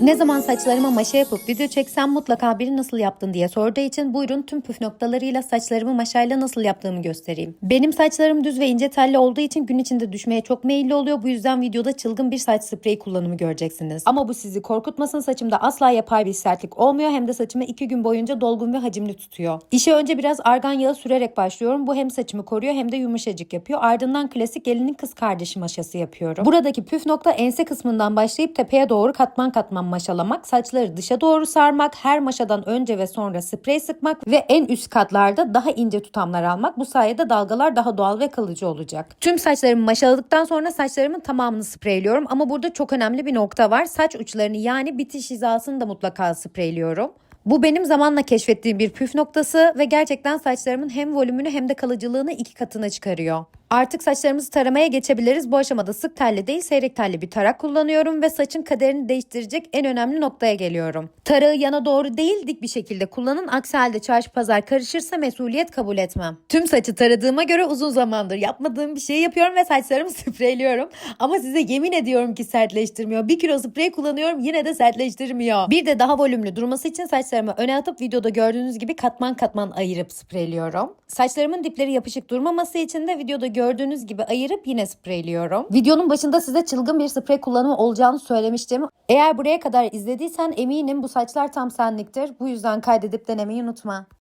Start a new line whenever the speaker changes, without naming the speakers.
Ne zaman saçlarıma maşa yapıp video çeksem mutlaka biri nasıl yaptın diye sorduğu için buyurun tüm püf noktalarıyla saçlarımı maşayla nasıl yaptığımı göstereyim. Benim saçlarım düz ve ince telli olduğu için gün içinde düşmeye çok meyilli oluyor. Bu yüzden videoda çılgın bir saç spreyi kullanımı göreceksiniz. Ama bu sizi korkutmasın saçımda asla yapay bir sertlik olmuyor. Hem de saçımı 2 gün boyunca dolgun ve hacimli tutuyor. İşe önce biraz argan yağı sürerek başlıyorum. Bu hem saçımı koruyor hem de yumuşacık yapıyor. Ardından klasik gelinin kız kardeşi maşası yapıyorum. Buradaki püf nokta ense kısmından başlayıp tepeye doğru katman katman maşalamak, saçları dışa doğru sarmak, her maşadan önce ve sonra sprey sıkmak ve en üst katlarda daha ince tutamlar almak. Bu sayede dalgalar daha doğal ve kalıcı olacak. Tüm saçlarımı maşaladıktan sonra saçlarımın tamamını spreyliyorum ama burada çok önemli bir nokta var. Saç uçlarını yani bitiş hizasını da mutlaka spreyliyorum. Bu benim zamanla keşfettiğim bir püf noktası ve gerçekten saçlarımın hem volümünü hem de kalıcılığını iki katına çıkarıyor. Artık saçlarımızı taramaya geçebiliriz. Bu aşamada sık telli değil seyrek telli bir tarak kullanıyorum ve saçın kaderini değiştirecek en önemli noktaya geliyorum. Tarağı yana doğru değil dik bir şekilde kullanın. Aksi halde çarşı pazar karışırsa mesuliyet kabul etmem. Tüm saçı taradığıma göre uzun zamandır yapmadığım bir şey yapıyorum ve saçlarımı spreyliyorum. Ama size yemin ediyorum ki sertleştirmiyor. Bir kilo sprey kullanıyorum yine de sertleştirmiyor. Bir de daha volümlü durması için saçlarımı öne atıp videoda gördüğünüz gibi katman katman ayırıp spreyliyorum. Saçlarımın dipleri yapışık durmaması için de videoda gördüğünüz gibi ayırıp yine spreyliyorum. Videonun başında size çılgın bir sprey kullanımı olacağını söylemiştim. Eğer buraya kadar izlediysen eminim bu saçlar tam senliktir. Bu yüzden kaydedip denemeyi unutma.